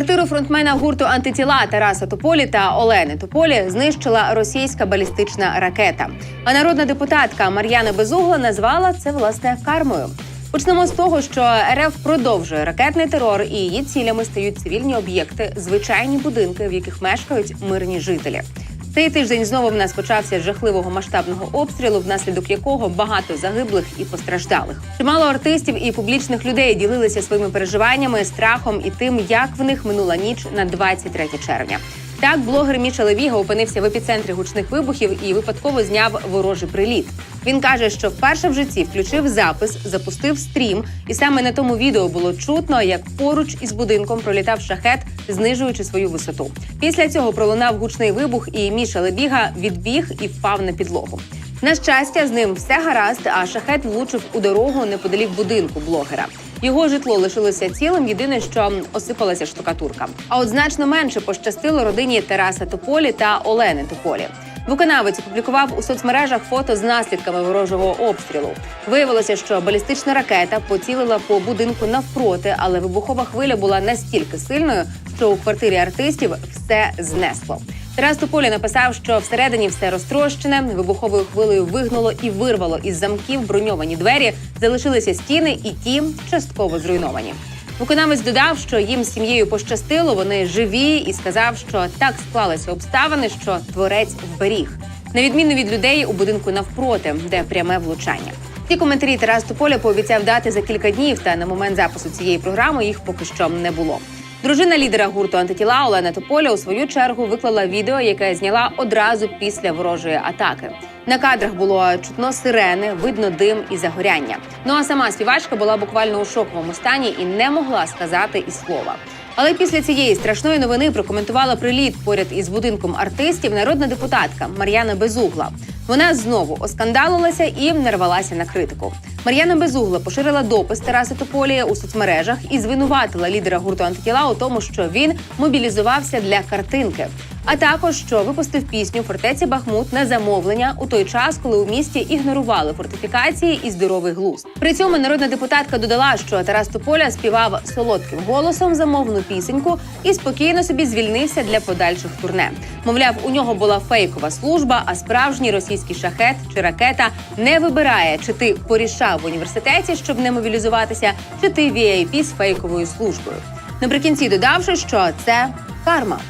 Квартиру фронтмена гурту антитіла Тараса Тополі та Олени Тополі знищила російська балістична ракета. А народна депутатка Мар'яна Безугла назвала це власне кармою. Почнемо з того, що РФ продовжує ракетний терор, і її цілями стають цивільні об'єкти, звичайні будинки, в яких мешкають мирні жителі. Цей тиждень знову в нас почався з жахливого масштабного обстрілу, внаслідок якого багато загиблих і постраждалих. Чимало артистів і публічних людей ділилися своїми переживаннями, страхом і тим, як в них минула ніч на 23 червня. Так, блогер Міша Левіга опинився в епіцентрі гучних вибухів і випадково зняв ворожий приліт. Він каже, що вперше в житті включив запис, запустив стрім, і саме на тому відео було чутно, як поруч із будинком пролітав шахет, знижуючи свою висоту. Після цього пролунав гучний вибух, і Міша Лебіга відбіг і впав на підлогу. На щастя, з ним все гаразд, а шахет влучив у дорогу неподалік будинку блогера. Його житло лишилося цілим. Єдине, що осипалася штукатурка. А от значно менше пощастило родині Тараса Тополі та Олени Тополі. Виконавець опублікував у соцмережах фото з наслідками ворожого обстрілу. Виявилося, що балістична ракета поцілила по будинку навпроти, але вибухова хвиля була настільки сильною, що у квартирі артистів все знесло. Тарас Тополі написав, що всередині все розтрощене, вибуховою хвилею вигнуло і вирвало із замків броньовані двері, залишилися стіни, і ті частково зруйновані. Виконавець додав, що їм сім'єю пощастило, вони живі, і сказав, що так склалися обставини, що творець вберіг, на відміну від людей у будинку навпроти, де пряме влучання. Ті коментарі Тарас Тополя пообіцяв дати за кілька днів, та на момент запису цієї програми їх поки що не було. Дружина лідера гурту антитіла Олена Тополя у свою чергу виклала відео, яке зняла одразу після ворожої атаки. На кадрах було чутно сирени, видно дим і загоряння. Ну а сама співачка була буквально у шоковому стані і не могла сказати і слова. Але після цієї страшної новини прокоментувала приліт поряд із будинком артистів народна депутатка Мар'яна Безугла. Вона знову оскандалилася і нарвалася на критику. Мар'яна Безугла поширила допис Тараса Тополія у соцмережах і звинуватила лідера гурту антитіла у тому, що він мобілізувався для картинки. А також що випустив пісню Фортеці Бахмут на замовлення у той час, коли у місті ігнорували фортифікації і здоровий глузд. При цьому народна депутатка додала, що Тарас Тополя співав солодким голосом замовну пісеньку і спокійно собі звільнився для подальших турне. Мовляв, у нього була фейкова служба, а справжній російський шахет чи ракета не вибирає, чи ти порішав в університеті, щоб не мобілізуватися, чи ти VIP з фейковою службою. Наприкінці додавши, що це карма.